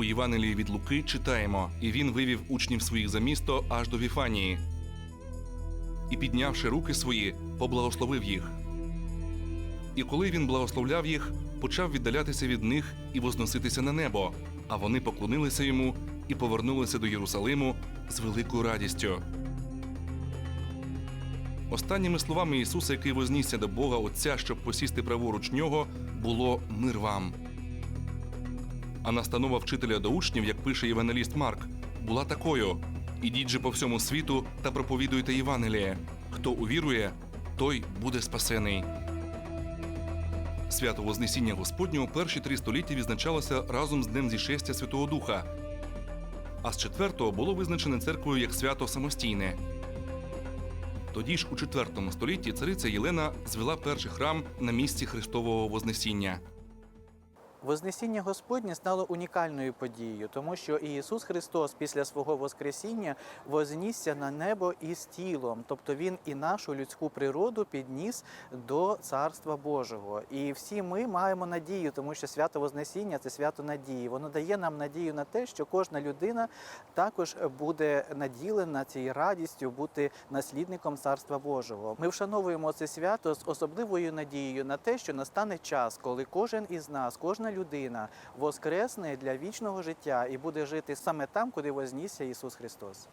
У Євангелії від Луки читаємо: і він вивів учнів своїх за місто аж до Віфанії. І піднявши руки свої, поблагословив їх. І коли він благословляв їх, почав віддалятися від них і возноситися на небо. А вони поклонилися йому і повернулися до Єрусалиму з великою радістю. Останніми словами Ісуса, який вознісся до Бога Отця, щоб посісти праворуч нього, було мир вам. А настанова вчителя до учнів, як пише євангеліст Марк, була такою: ідіть же по всьому світу та проповідуйте Євангеліє. Хто увірує, той буде спасений. Свято Вознесіння Господнього перші три століття відзначалося разом з Днем зішестя Святого Духа. А з четвертого було визначене церквою як свято самостійне. Тоді ж у IV столітті цариця Єлена звела перший храм на місці Христового Вознесіння. Вознесіння Господнє стало унікальною подією, тому що Ісус Христос після свого Воскресіння вознісся на небо із тілом, тобто Він і нашу людську природу підніс до Царства Божого. І всі ми маємо надію, тому що свято Вознесіння це свято надії. Воно дає нам надію на те, що кожна людина також буде наділена цією радістю бути наслідником Царства Божого. Ми вшановуємо це свято з особливою надією на те, що настане час, коли кожен із нас, кожна людина воскресне для вічного життя і буде жити саме там, куди вознісся Ісус Христос.